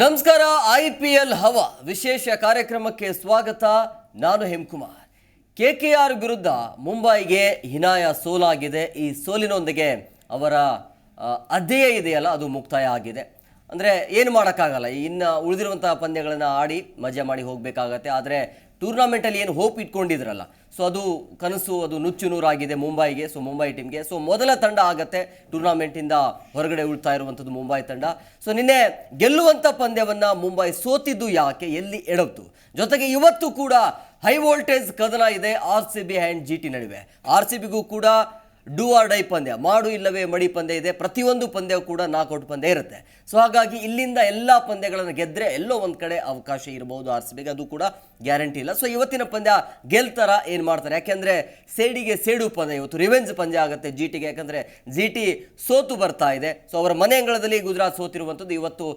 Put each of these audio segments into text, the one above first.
ನಮಸ್ಕಾರ, I P L ಹವ ವಿಶೇಷ ಕಾರ್ಯಕ್ರಮಕ್ಕೆ ಸ್ವಾಗತ. ನಾನು ಹೇಮಕುಮಾರ್. ಕೆ ಕೆ ಆರ್ ವಿರುದ್ಧ ಮುಂಬೈಗೆ ಹಿನಾಯ ಸೋಲಾಗಿದೆ. ಈ ಸೋಲಿನೊಂದಿಗೆ ಅವರ ಅಧ್ಯಯ ಇದೆಯಲ್ಲ, ಅದು ಮುಕ್ತಾಯ ಆಗಿದೆ. ಅಂದರೆ ಏನು ಮಾಡೋಕ್ಕಾಗಲ್ಲ. ಇನ್ನು ಉಳಿದಿರುವಂಥ ಪಂದ್ಯಗಳನ್ನು ಆಡಿ ಮಜಾ ಮಾಡಿ ಹೋಗಬೇಕಾಗತ್ತೆ. ಆದರೆ ಟೂರ್ನಾಮೆಂಟಲ್ಲಿ ಏನು ಹೋಪ್ ಇಟ್ಕೊಂಡಿದ್ರಲ್ಲ. ಸೊ ಅದು ಕನಸು, ಅದು ನುಚ್ಚು ನೂರಾಗಿದೆ ಮುಂಬೈಗೆ. ಸೊ ಮುಂಬೈ ಟೀಮ್ಗೆ. ಸೊ ಮೊದಲ ತಂಡ ಆಗತ್ತೆ ಟೂರ್ನಾಮೆಂಟಿಂದ ಹೊರಗಡೆ ಉಳ್ತಾ ಇರುವಂಥದ್ದು ಮುಂಬೈ ತಂಡ. ಸೊ ನಿನ್ನೆ ಗೆಲ್ಲುವಂಥ ಪಂದ್ಯವನ್ನು ಮುಂಬೈ ಸೋತಿದ್ದು ಯಾಕೆ? ಎಲ್ಲಿ ಎಡವ್ತು? ಜೊತೆಗೆ ಇವತ್ತು ಕೂಡ ಹೈ ವೋಲ್ಟೇಜ್ ಕದನ ಇದೆ R C B and G T ನಡುವೆ. ಆರ್ ಸಿ ಬಿಗೂ ಕೂಡ ಡೂ ಆರ್ ಡೈ ಪಂದ್ಯ, ಮಾಡು ಇಲ್ಲವೇ ಮಡಿ ಪಂದ್ಯ ಇದೆ, ಪ್ರತಿಯೊಂದು ಪಂದ್ಯ ಕೂಡ ನಾಕೌಟ್ ಪಂದ್ಯ ಇರುತ್ತೆ. ಸೊ ಹಾಗಾಗಿ ಇಲ್ಲಿಂದ ಎಲ್ಲ ಪಂದ್ಯಗಳನ್ನು ಗೆದ್ದರೆ ಎಲ್ಲೋ ಒಂದು ಕಡೆ ಅವಕಾಶ ಇರಬಹುದು ಆರ್ ಸಿ ಬಿಗೆ, ಅದು ಕೂಡ ಗ್ಯಾರಂಟಿ ಇಲ್ಲ. ಸೊ ಇವತ್ತಿನ ಪಂದ್ಯ ಗೆಲ್ತಾರ ಏನು ಮಾಡ್ತಾರೆ? ಯಾಕೆಂದರೆ ಸೇಡಿಗೆ ಸೇಡು ಪಂದ್ಯ, ಇವತ್ತು ರಿವೆಂಜ್ ಪಂದ್ಯ ಆಗುತ್ತೆ ಜಿ ಟಿಗೆ, ಯಾಕಂದರೆ ಜಿ ಟಿ ಸೋತು ಬರ್ತಾ ಇದೆ. ಸೊ ಅವರ ಮನೆ ಅಂಗಳದಲ್ಲಿ ಗುಜರಾತ್ ಸೋತಿರುವಂಥದ್ದು ಇವತ್ತು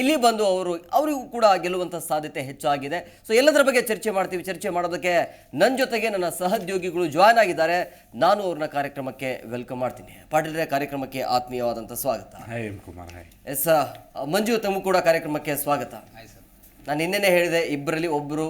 ಇಲ್ಲಿ ಬಂದು ಅವರು, ಅವರಿಗೂ ಕೂಡ ಗೆಲ್ಲುವಂಥ ಸಾಧ್ಯತೆ ಹೆಚ್ಚಾಗಿದೆ. ಸೊ ಎಲ್ಲದರ ಬಗ್ಗೆ ಚರ್ಚೆ ಮಾಡ್ತೀವಿ. ಚರ್ಚೆ ಮಾಡೋದಕ್ಕೆ ನನ್ನ ಜೊತೆಗೆ ನನ್ನ ಸಹೋದ್ಯೋಗಿಗಳು ಜಾಯ್ನ್ ಆಗಿದ್ದಾರೆ. ನಾನು ಅವ್ರನ್ನ ಕಾರ್ಯಕ್ರಮಕ್ಕೆ ವೆಲ್ಕಮ್ ಮಾಡ್ತೀನಿ. ಪಾಟೀಲ್ರೆ ಕಾರ್ಯಕ್ರಮಕ್ಕೆ ಆತ್ಮೀಯವಾದಂಥ ಸ್ವಾಗತ. Hi M Kumar hi S Manju ತಮ್ಮ ಕೂಡ ಕಾರ್ಯಕ್ರಮಕ್ಕೆ ಸ್ವಾಗತ. ನಾನು ನಿನ್ನೆನೇ ಹೇಳಿದೆ ಇಬ್ಬರಲ್ಲಿ ಒಬ್ಬರು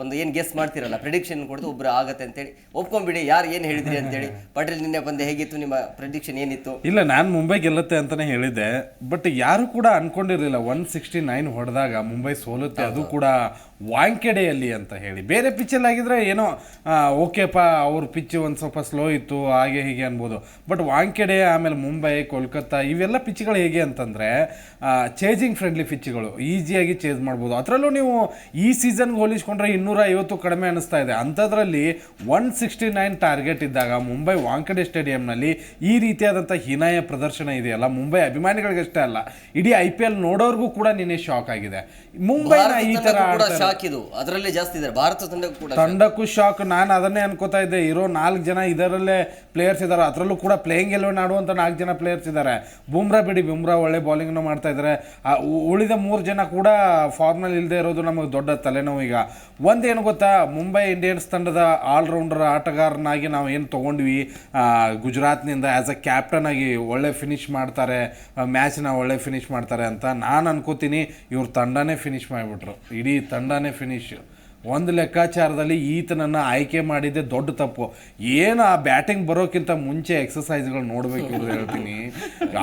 ಒಂದು ಏನು ಗೆಸ್ ಮಾಡ್ತಿರಲ್ಲ ಪ್ರಿಡಿಕ್ಷನ್ ಕೊಡ್ತು ಒಬ್ರು ಆಗತ್ತೆ ಅಂತೇಳಿ. ಒಪ್ಕೊಂಡ್ಬಿಡಿ ಯಾರು ಏನು ಹೇಳಿದ್ರಿ ಅಂತೇಳಿ. ಪಾಟೀಲ್ ನಿನ್ನೆ ಬಂದೆ ಹೇಗಿತ್ತು ನಿಮ್ಮ ಪ್ರಿಡಿಕ್ಷನ್ ಏನಿತ್ತು? ಇಲ್ಲ ನಾನು ಮುಂಬೈ ಗೆಲ್ಲುತ್ತೆ ಅಂತಾನೆ ಹೇಳಿದ್ದೆ ಬಟ್ ಯಾರು ಕೂಡ ಅನ್ಕೊಂಡಿರ್ಲಿಲ್ಲ. ಒನ್ ಸಿಕ್ಸ್ಟಿ ನೈನ್ ಹೊಡೆದಾಗ ಮುಂಬೈ ಸೋಲುತ್ತೆ ಅದು ಕೂಡ ವಾಂಕೆಡೆಯಲ್ಲಿ ಅಂತ ಹೇಳಿ. ಬೇರೆ ಪಿಚ್ಚಲ್ಲಿ ಆಗಿದ್ರೆ ಏನೋ ಓಕೆಪ್ಪ ಅವ್ರ ಪಿಚ್ಚು ಒಂದು ಸ್ವಲ್ಪ ಸ್ಲೋ ಇತ್ತು ಹಾಗೆ ಹೀಗೆ ಅನ್ಬೋದು. ಬಟ್ ವಾಂಕೆಡೆ ಆಮೇಲೆ ಮುಂಬೈ ಕೋಲ್ಕತ್ತಾ ಇವೆಲ್ಲ ಪಿಚ್ಗಳು ಹೇಗೆ ಅಂತಂದರೆ ಚೇಜಿಂಗ್ ಫ್ರೆಂಡ್ಲಿ ಪಿಚ್ಗಳು ಈಸಿಯಾಗಿ ಚೇಂಜ್ ಮಾಡ್ಬೋದು. ಅದರಲ್ಲೂ ನೀವು ಈ ಸೀಸನ್ಗೆ ಹೋಲಿಸ್ಕೊಂಡ್ರೆ ಇನ್ನೂರ ಐವತ್ತು ಕಡಿಮೆ ಅನಿಸ್ತಾ ಇದೆ. ಅಂಥದ್ರಲ್ಲಿ ಒನ್ ಸಿಕ್ಸ್ಟಿ ನೈನ್ ಟಾರ್ಗೆಟ್ ಇದ್ದಾಗ ಮುಂಬೈ ವಾಂಕೆಡೆ ಸ್ಟೇಡಿಯಂನಲ್ಲಿ ಈ ರೀತಿಯಾದಂಥ ಹೀನಾಯ ಪ್ರದರ್ಶನ ಇದೆಯಲ್ಲ? ಮುಂಬೈ ಅಭಿಮಾನಿಗಳಿಗಷ್ಟೇ ಅಲ್ಲ. ಇಡೀ ಐ ಪಿ ಎಲ್ ನೋಡೋರ್ಗೂ ಕೂಡ ನಿನ್ನೆ ಶಾಕ್ ಆಗಿದೆ. ಮುಂಬೈನ ಈ ಥರ ಆಡ್ತಾರೆ. ಶಾಕ್ ಇದು ಜಾಸ್ತಿ ಇದ್ದಾರೆ. ಭಾರತ ತಂಡಕ್ಕೂ ಕೂಡ ತಂಡಕ್ಕೂ ಶಾಕ್. ನಾನು ಅದನ್ನೇ ಅನ್ಕೋತಾ ಇದ್ದೆ. ಇರೋ ನಾಲ್ಕು ಜನ ಇದರಲ್ಲೇ ಪ್ಲೇಯರ್ಸ್ ಇದ್ದಾರೆ. ಅದರಲ್ಲೂ ಕೂಡ ಪ್ಲೇಯಿಂಗ್ ಎಲೆವನ್ ಆಡುವಂತ ನಾಲ್ಕು ಜನ ಪ್ಲೇಯರ್ಸ್ ಇದ್ದಾರೆ. ಬುಮ್ರಾ ಬಿಡಿ. ಬುಮ್ರಾ ಒಳ್ಳೆ ಬೌಲಿಂಗ್ನ ಮಾಡ್ತಾ ಇದ್ದಾರೆ. ಉಳಿದ ಮೂರು ಜನ ಕೂಡ ಫಾರ್ಮಲ್ಲಿ ಇಲ್ಲದೆ ಇರೋದು ನಮಗೆ ದೊಡ್ಡ ತಲೆನೋವು ಈಗ. ಒಂದೇನು ಗೊತ್ತಾ? ಮುಂಬೈ ಇಂಡಿಯನ್ಸ್ ತಂಡದ ಆಲ್ರೌಂಡರ್ ಆಟಗಾರನಾಗಿ ನಾವು ಏನು ತೊಗೊಂಡ್ವಿ? ಗುಜರಾತ್ನಿಂದ ಆ್ಯಸ್ ಅ ಕ್ಯಾಪ್ಟನ್ ಆಗಿ ಒಳ್ಳೆ ಫಿನಿಶ್ ಮಾಡ್ತಾರೆ. ಮ್ಯಾಚ್ನ ಒಳ್ಳೆ ಫಿನಿಶ್ ಮಾಡ್ತಾರೆ ಅಂತ ನಾನು ಅನ್ಕೋತೀನಿ. ಇವ್ರ ತಂಡನೇ ಫಿನಿಶ್ ಮಾಡಿಬಿಟ್ರು. ಇಡೀ ತಂಡನೇ ಫಿನಿಶ್ ಒಂದು ಲೆಕ್ಕಾಚಾರದಲ್ಲಿ ಈತನನ್ನು ಆಯ್ಕೆ ಮಾಡಿದ್ದೆ ದೊಡ್ಡ ತಪ್ಪು. ಏನು ಆ ಬ್ಯಾಟಿಂಗ್ ಬರೋಕ್ಕಿಂತ ಮುಂಚೆ ಎಕ್ಸಸೈಸ್ಗಳು ನೋಡಬೇಕು ಅಂತ ಹೇಳ್ತೀನಿ.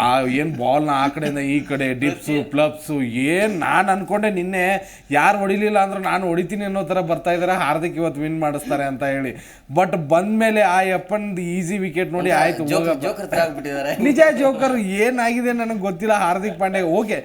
ಆ ಏನು ಬಾಲ್ನ ಆ ಕಡೆಯಿಂದ ಈ ಕಡೆ ಡಿಪ್ಸು ಪ್ಲಬ್ಸು ಏನು ನಾನು ಅಂದ್ಕೊಂಡೆ ನಿನ್ನೆ ಯಾರು ಹೊಡಿಲಿಲ್ಲ ಅಂದ್ರೆ ನಾನು ಹೊಡಿತೀನಿ ಅನ್ನೋ ಥರ ಬರ್ತಾ ಇದ್ದಾರೆ ಹಾರ್ದಿಕ್ ಇವತ್ತು ವಿನ್ ಮಾಡಿಸ್ತಾರೆ ಅಂತ ಹೇಳಿ. ಬಟ್ ಬಂದ ಮೇಲೆ ಆ ಯಪ್ಪನ್ದು ಈಸಿ ವಿಕೆಟ್ ನೋಡಿ ಆಯ್ತು ನಿಜ ಜೋಕರ್ ಏನಾಗಿದೆ ನನಗೆ ಗೊತ್ತಿಲ್ಲ ಹಾರ್ದಿಕ್ ಪಾಂಡೆ ಓಕೆ.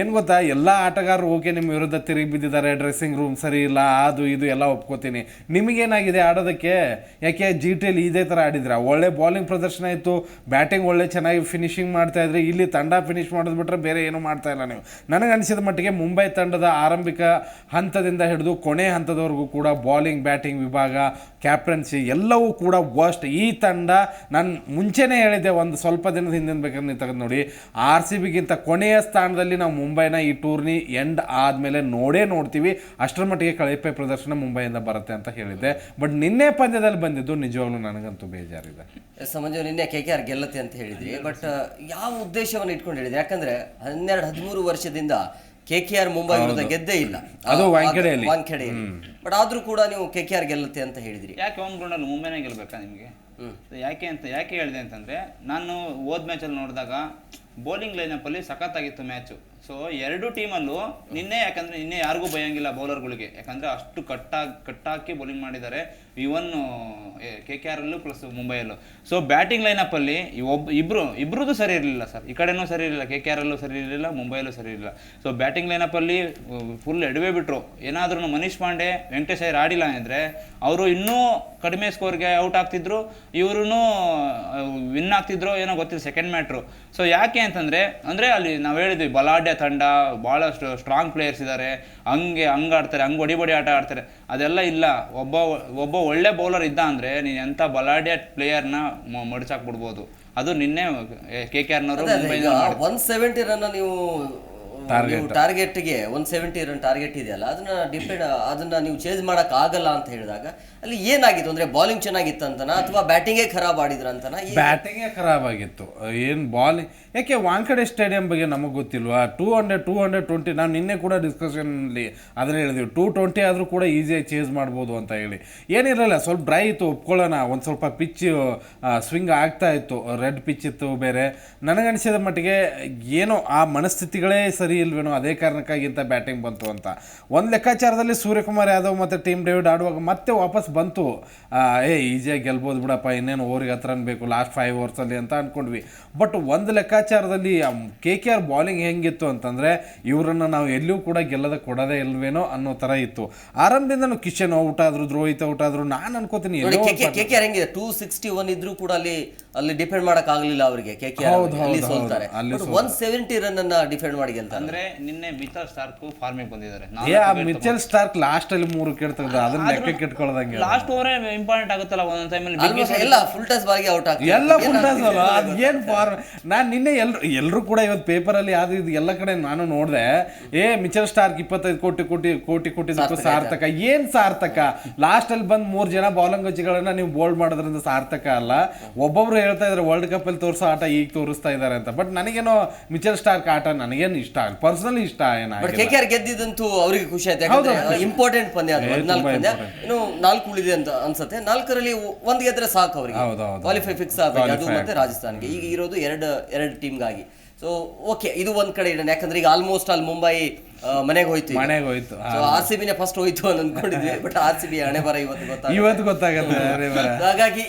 ಏನು ಗೊತ್ತಾ ಎಲ್ಲ ಆಟಗಾರರು ಓಕೆ ನಿಮ್ಮ ವಿರುದ್ಧ ತಿರುಗಿ ಬಿದ್ದಿದ್ದಾರೆ ಡ್ರೆಸ್ಸಿಂಗ್ ರೂಮ್ ಸರಿ ಇಲ್ಲ ಅದು ಇದು ಎಲ್ಲ ಒಪ್ಕೋತೀನಿ. ನಿಮಗೇನಾಗಿದೆ ಆಡೋದಕ್ಕೆ? ಯಾಕೆ ಜಿ ಟಿಯಲ್ಲಿ ಇದೇ ಥರ ಆಡಿದ್ರೆ ಒಳ್ಳೆ ಬಾಲಿಂಗ್ ಪ್ರದರ್ಶನ ಇತ್ತು ಬ್ಯಾಟಿಂಗ್ ಒಳ್ಳೆ ಚೆನ್ನಾಗಿ ಫಿನಿಶಿಂಗ್ ಮಾಡ್ತಾ ಇದ್ರೆ, ಇಲ್ಲಿ ತಂಡ ಫಿನಿಶ್ ಮಾಡೋದು ಬಿಟ್ಟರೆ ಬೇರೆ ಏನೂ ಮಾಡ್ತಾ ಇಲ್ಲ ನೀವು. ನನಗೆ ಅನಿಸಿದ ಮಟ್ಟಿಗೆ ಮುಂಬೈ ತಂಡದ ಆರಂಭಿಕ ಹಂತದಿಂದ ಹಿಡಿದು ಕೊನೆ ಹಂತದವರೆಗೂ ಕೂಡ ಬಾಲಿಂಗ್ ಬ್ಯಾಟಿಂಗ್ ವಿಭಾಗ ಕ್ಯಾಪ್ಟನ್ಸಿ ಎಲ್ಲವೂ ಕೂಡ ವರ್ಸ್ಟ್ ಈ ತಂಡ ನಾನು ಮುಂಚೆನೇ ಹೇಳಿದ್ದೆ ಒಂದು ಸ್ವಲ್ಪ ದಿನದ ಹಿಂದಿನ ಬೇಕಾದ್ರೆ ನೀವು ತೆಗೆದು ನೋಡಿ. ಆರ್ ಸಿ ಬಿಗಿಂತ ಕೊನೆಯ ಸ್ಥಾನದಲ್ಲಿ ನಾವು ಮುಂಬೈನ ಈ ಟೂರ್ನಿ ಎಂಡ್ ಆದಮೇಲೆ ನೋಡೇ ನೋಡ್ತೀವಿ. ಅಷ್ಟರ ಮಟ್ಟಿಗೆ ಕಳಪೆ ಪ್ರದರ್ಶನ ಮುಂಬೈಯಿಂದ ಬರುತ್ತೆ ಅಂತ ಹೇಳಿದ್ದೆ. ಬಟ್ ನಿನ್ನೆ ಪಂದ್ಯದಲ್ಲಿ ಬಂದಿದ್ದು ನಿಜವಾಗ್ಲೂ ನನಗಂತೂ ಬೇಜಾರಿದೆ. ಸಮಂಜು ಮಂಜು ನಿನ್ನೆ ಕೆ ಕೆ ಆರ್ ಗೆಲ್ಲತ್ತೆ ಅಂತ ಹೇಳಿದ್ರಿ. ಬಟ್ ಯಾವ ಉದ್ದೇಶವನ್ನು ಇಟ್ಕೊಂಡು ಹೇಳಿದ್ರಿ? ಯಾಕಂದ್ರೆ ಹನ್ನೆರಡು ಹದಿಮೂರು ವರ್ಷದಿಂದ ಕೆ ಕೆ ಆರ್ ಮುಂಬೈ ವಿರುದ್ಧ ಗೆದ್ದೇ ಇಲ್ಲ. ಅದು ವಾಂಖೆಡೆಯಲ್ಲಿ. ವಾಂಖೆಡೆಯಲ್ಲಿ ಬಟ್ ಆದ್ರೂ ಕೂಡ ನೀವು ಕೆ ಕೆ ಆರ್ ಗೆಲ್ಲತ್ತೆ ಅಂತ ಹೇಳಿದ್ರಿ. ಯಾಕೆ ಹೋಮ್ ಗ್ರೌಂಡಲ್ಲಿ ಮುಂಬೈನೇ ಗೆಲ್ಬೇಕಾ ನಿಮಗೆ? ಯಾಕೆ ಅಂತ ಯಾಕೆ ಹೇಳಿದೆ ಅಂತಂದ್ರೆ ನಾನು ಹೋದ್ ಮ್ಯಾಚಲ್ಲಿ ನೋಡಿದಾಗ ಬೌಲಿಂಗ್ ಲೈನಪ್ಪಲ್ಲಿ ಸಖತ್ತಾಗಿತ್ತು ಮ್ಯಾಚು ಸೊ ಎರಡು ಟೀಮಲ್ಲೂ ನಿನ್ನೆ ಯಾಕಂದ್ರೆ ನಿನ್ನೆ ಯಾರಿಗೂ ಭಯಂಗಿಲ್ಲ ಬೌಲರ್ಗಳಿಗೆ ಯಾಕಂದ್ರೆ ಅಷ್ಟು ಕಟ್ಟಾಗಿ ಕಟ್ಟಾಕಿ ಬೌಲಿಂಗ್ ಮಾಡಿದ್ದಾರೆ ಇವನ್ ಕೆ ಕೆ ಆರ್ ಅಲ್ಲೂ ಪ್ಲಸ್ ಮುಂಬೈಯಲ್ಲೂ ಸೊ ಬ್ಯಾಟಿಂಗ್ ಲೈನಪ್ಪಲ್ಲಿ ಒಬ್ಬ ಇಬ್ರು ಇಬ್ಬರದ್ದು ಸರಿ ಇರಲಿಲ್ಲ ಸರ್ ಈ ಕಡೆನೂ ಸರಿ ಇರಲಿಲ್ಲ. ಕೆ ಕೆ ಆರ್ ಅಲ್ಲೂ ಸರಿ ಇರಲಿಲ್ಲ ಮುಂಬೈಯಲ್ಲೂ ಸರಿ ಇರಲಿಲ್ಲ. ಸೊ ಬ್ಯಾಟಿಂಗ್ ಲೈನಪ್ಪಲ್ಲಿ ಫುಲ್ ಎಡವೆ ಬಿಟ್ರು. ಏನಾದ್ರೂ ಮನೀಶ್ ಪಾಂಡೆ, ವೆಂಕಟೇಶ್ ಅಯ್ಯರ್ ಆಡಿಲ್ಲ ಅಂದರೆ ಅವರು ಇನ್ನೂ ಕಡಿಮೆ ಸ್ಕೋರ್ಗೆ ಔಟ್ ಆಗ್ತಿದ್ರು. ಇವ್ರೂ ವಿನ್ ಆಗ್ತಿದ್ರು ಏನೋ ಗೊತ್ತಿಲ್ಲ ಸೆಕೆಂಡ್ ಮ್ಯಾಟ್ರು ಸೊ ಯಾಕೆ ಅಂತಂದ್ರೆ ಅಂದ್ರೆ ಅಲ್ಲಿ ನಾವು ಹೇಳಿದ್ವಿ ಬಲಾಢ್ಯ ತಂಡ ಭಾಳಷ್ಟು ಸ್ಟ್ರಾಂಗ್ ಪ್ಲೇಯರ್ಸ್ ಇದ್ದಾರೆ ಹಂಗೆ ಹಂಗೆ ಆಡ್ತಾರೆ ಹಂಗೆ ಒಡಿ ಬಡಿ ಆಟ ಆಡ್ತಾರೆ. ಅದೆಲ್ಲ ಇಲ್ಲ. ಒಬ್ಬ ಒಬ್ಬ ಒಳ್ಳೆ ಬೌಲರ್ ಇದ್ದ ಅಂದರೆ ನೀನು ಎಂಥ ಬಲಾಢ್ಯ ಪ್ಲೇಯರ್ನ ಮಡಿಸಾಕ್ಬಿಡ್ಬೋದು ಅದು ನಿನ್ನೆ ಕೆ ಕೆ ಆರ್ನವರು ಒನ್ ಸೆವೆಂಟಿ ರನ್ನ ನೀವು ನೀವು ಟಾರ್ಗೆಟ್ಗೆ ಒನ್ ಸೆವೆಂಟಿ ರನ್ ಟಾರ್ಗೆಟ್ ಇದೆಯಲ್ಲ ಅದನ್ನ ಡಿಪೆಂಡ್ ಅದನ್ನ ನೀವು ಚೇಂಜ್ ಮಾಡಕ್ ಆಗಲ್ಲ ಅಂತ ಹೇಳಿದಾಗ ಅಲ್ಲಿ ಏನಾಗಿತ್ತು? ಅಂದ್ರೆ ಬಾಲಿಂಗ್ ಚೆನ್ನಾಗಿತ್ತು ಅಂತನಾ ಅಥವಾ ಬ್ಯಾಟಿಂಗೇ ಖರಾಬ್ ಆಡಿದ್ರ ಅಂತನಾ ಬ್ಯಾಟಿಂಗೇ ಖರಾಬ್ ಆಗಿತ್ತು. ಏನು ಬಾಲಿಂಗ್ ಯಾಕೆ ವಾಂಕಡೆ ಸ್ಟೇಡಿಯಂ ಬಗ್ಗೆ ನಮಗೆ ಗೊತ್ತಿಲ್ವಾ? Two hundred two hundred twenty ನಾವು ನಿನ್ನೆ ಕೂಡ ಡಿಸ್ಕಷನಲ್ಲಿ ಅದನ್ನ ಹೇಳಿದ್ವಿ. ಟೂ ಟ್ವೆಂಟಿ ಆದರೂ ಕೂಡ ಈಸಿಯಾಗಿ ಚೇಂಜ್ ಮಾಡ್ಬೋದು ಅಂತ ಹೇಳಿ. ಏನಿರಲಿಲ್ಲ ಸ್ವಲ್ಪ ಡ್ರೈ ಇತ್ತು, ಒಪ್ಕೊಳ್ಳೋಣ. ಒಂದು ಸ್ವಲ್ಪ ಪಿಚ್ ಸ್ವಿಂಗ್ ಆಗ್ತಾ ಇತ್ತು. ರೆಡ್ ಪಿಚ್ ಇತ್ತು ಬೇರೆ. ನನಗನ್ಸಿದ ಮಟ್ಟಿಗೆ ಏನೋ ಆ ಮನಸ್ಥಿತಿಗಳೇ ಸರಿ ಇಲ್ವೇನೋ ಅದೇ ಕಾರಣಕ್ಕಾಗಿ ಇಂಥ ಬ್ಯಾಟಿಂಗ್ ಬಂತು ಅಂತ. ಒಂದು ಲೆಕ್ಕಾಚಾರದಲ್ಲಿ ಸೂರ್ಯಕುಮಾರ್ ಯಾದವ್ ಮತ್ತು ಟೀಮ್ ಡೇವಿಡ್ ಆಡುವಾಗ ಮತ್ತೆ ವಾಪಸ್ ಬಂತು. ಏ ಈಸಿಯಾಗಿ ಗೆಲ್ಬೋದು ಬಿಡಪ್ಪ. ಇನ್ನೇನು ಓವರಿಗೆ ಹತ್ರ ಬೇಕು ಲಾಸ್ಟ್ ಫೈವ್ ಓವರ್ಸಲ್ಲಿ ಅಂತ ಅಂದ್ಕೊಂಡ್ವಿ ಬಟ್ ಒಂದು ಲೆಕ್ಕಾಚಾರದಲ್ಲಿ ಕೆ ಕೆ ಆರ್ ಬಾಲಿಂಗ್ ಹೆಂಗಿತ್ತು ಅಂತಂದರೆ ಇವರನ್ನು ನಾವು ಎಲ್ಲೂ ಕೂಡ ಗೆಲ್ಲದ ಕೊಡೋದೇ ಇಲ್ವೇನೋ ಅನ್ನೋ ಥರ ಇತ್ತು. ಆರಂಭದಿಂದನೂ ಕಿಶನ್ ಔಟ್ ಆದ್ರು ರೋಹಿತ್ ಔಟ್ ಆದ್ರು ನಾನು ಅನ್ಕೋತೀನಿ ನೋಡಿ ಎಲ್ಲೋ ಕೆ ಕೆ ಆರ್ ಹೆಂಗಿದೆ? ಟೂ ಸಿಕ್ಸ್ಟಿ ಒನ್ ಇದ್ರೂ ಕೂಡ ಅಲ್ಲಿ ಅಲ್ಲಿ ಡಿಫೆಂಡ್ ಮಾಡಕ್ ಆಗ್ಲಿಲ್ಲ ಅವರಿಗೆ. ಕೆ ಕೆ ಆರ್ ಅಲ್ಲಿ ಸೋಲ್ತಾರೆ. ಒನ್ ಸೆವೆಂಟಿ ರನ್ ಅನ್ನ ಡಿಫೆಂಡ್ ಮಾಡಿ ಗೆಲ್ತಾರೆ. ಅಂದ್ರೆ ನಿನ್ನೆ ಮಿಥಲ್ ಸ್ಟಾರ್ಕ್ ಫಾರ್ಮಿಗೆ ಬಂದಿದ್ದಾರೆ. ಮಿಚೆಲ್ ಸ್ಟಾರ್ಕ್ ಲಾಸ್ಟಲ್ಲಿ ಮೂರು ಕೆಡ್ತದ ಅದನ್ನ ಲೆಕ್ಕಕ್ಕೆ ಇಟ್ಕೊಳ್ಳೋದಂಗೆ ಲಾಸ್ಟ್ ಓವರೇ ಇಂಪಾರ್ಟೆಂಟ್ ಆಗುತ್ತಲ್ಲ ಒಂದೊಂದ್ ಟೈಮಲ್ಲಿ ಎಲ್ಲ ಫುಲ್ ಟಾಸ್ ಬಾರಿಗೆ ಔಟ್ ಆಗ್ತಾರೆ ಎಲ್ಲ ಫುಲ್ಟಾಸ್ ಅಲ್ಲ ಅದು ಏನು ಫಾರ್ಮ್ ನಾನು ನಿನ್ನೆ ಎಲ್ರು ಎಲ್ಲರೂ ಕೂಡ ಇವತ್ತು ಪೇಪರಲ್ಲಿ ಅದು ಇದು ಎಲ್ಲ ಕಡೆ ನಾನು ನೋಡಿದೆ ಏ ಮಿಚರ್ ಸ್ಟಾರ್ಕ್ ಇಪ್ಪತ್ತೈದು ಕೋಟಿ ಕೋಟಿ ಕೋಟಿ ಕೋಟಿ ಸಾರ್ಥಕ ಏನ್ ಸಾರ್ಥಕ? ಲಾಸ್ಟಲ್ಲಿ ಬಂದ್ ಮೂರ್ ಜನ ಬಾಲಂಗಜಿಗಳನ್ನ ನೀವು ಬೋಲ್ಡ್ ಮಾಡೋದ್ರಿಂದ ಸಾರ್ಥಕ ಅಲ್ಲ. ಒಬ್ಬೊಬ್ರು ಹೇಳ್ತಾ ಇದ್ದಾರೆ ವರ್ಲ್ಡ್ ಕಪ್ ಅಲ್ಲಿ ತೋರಿಸೋ ಆಟ ಈಗ ತೋರಿಸ್ತಾ ಇದ್ದಾರೆ ಅಂತ. ಬಟ್ ನನಗೇನೋ ಮಿಚರ್ ಸ್ಟಾರ್ಕ್ ಆಟ ನನಗೇನು ಇಷ್ಟ ಪರ್ಸನಲಿ ಇಷ್ಟ ಏನಾಗಿಲ್ಲ ಕೆ ಕೆ ಆರ್ ಗೆದ್ದಿದ್ದಂತೂ ಅವರಿಗೆ ಖುಷಿ ಆಯ್ತು. ಇಂಪಾರ್ಟೆಂಟ್ ಪಂದ್ಯ ಅದು. ಹದಿನಾಲ್ಕು ಪಂದ್ಯ. ಇನ್ನು ನಾಲ್ಕು ಉಳಿದಿದೆ ಅಂತ ಅನ್ಸುತ್ತೆ. ನಾಲ್ಕರಲ್ಲಿ ಒಂದ್ ಗೆದ್ರೆ ಸಾಕು ಅವರಿಗೆ. ಕ್ವಾಲಿಫೈ ಫಿಕ್ಸ್ ಆಗುತ್ತೆ ಅದು ಮತ್ತೆ ರಾಜಸ್ಥಾನ್ಗೆ. ಈಗ ಇರೋದು ಎರಡು ಎರಡು ಟೀಮ್ಗಾಗಿ ಸೊ ಓಕೆ ಇದು ಒಂದ್ ಕಡೆ ಇಡೋಣ. ಯಾಕಂದ್ರೆ ಈಗ ಆಲ್ಮೋಸ್ಟ್ ಅಲ್ಲಿ ಮುಂಬೈ ಮನೆಗೆ ಹೋಯ್ತು ಮನೆಗೆ ಹೋಯ್ತು ಸೊ ಆರ್ ಸಿ ಬಿನೇ ಫಸ್ಟ್ ಹೋಯ್ತು ಅಂತ ಅನ್ಕೊಂಡಿದ್ವಿ ಬಟ್ ಆರ್ ಸಿ ಬಿ ಹಣೆ ಬರ ಇವತ್ತು ಗೊತ್ತಾಗ ಇವತ್ತು ಬರ. ಹಾಗಾಗಿ